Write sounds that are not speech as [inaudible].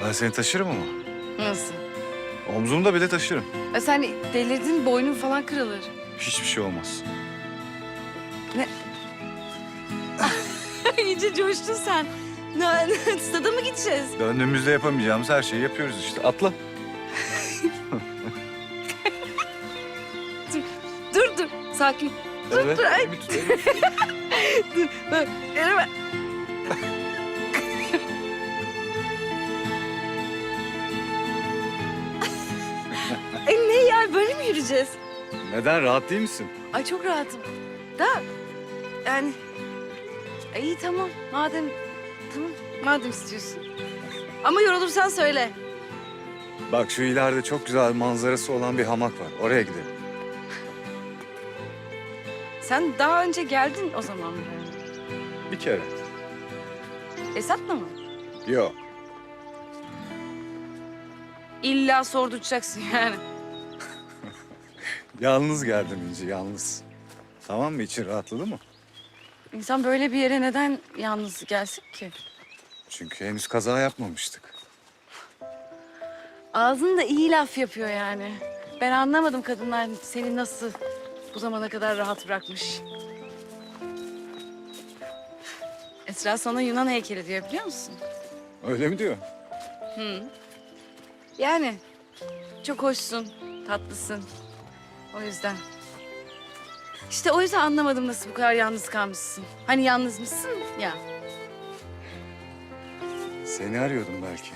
Ben seni taşırım ama. Nasıl? Omzumda bile taşırım. E sen delirdin boynun falan kırılır. Hiçbir şey olmaz. [laughs] İyice coştun sen. Ne, stada mı gideceğiz? Döndüğümüzde yapamayacağımız her şeyi yapıyoruz işte. Atla. Dur dur sakin. Evet. dur, ay. bir tut. Bak, [laughs] elime. E ne ya böyle mi yürüyeceğiz? Neden? Rahat değil misin? Ay çok rahatım. Da yani e, iyi tamam madem tamam madem istiyorsun. Ama yorulursan söyle. Bak şu ileride çok güzel manzarası olan bir hamak var. Oraya gidelim. Sen daha önce geldin o zaman buraya. Bir kere. Esat'la mı? Yok. İlla sorduracaksın yani. [laughs] Yalnız geldim İnci, yalnız. Tamam mı? İçin rahatladı mı? İnsan böyle bir yere neden yalnız gelsin ki? Çünkü henüz kaza yapmamıştık. Ağzında iyi laf yapıyor yani. Ben anlamadım kadınlar seni nasıl bu zamana kadar rahat bırakmış. Esra sana Yunan heykeli diyor biliyor musun? Öyle mi diyor? Yani çok hoşsun, tatlısın. O yüzden. İşte o yüzden anlamadım nasıl bu kadar yalnız kalmışsın. Hani yalnızmışsın ya. Seni arıyordum belki.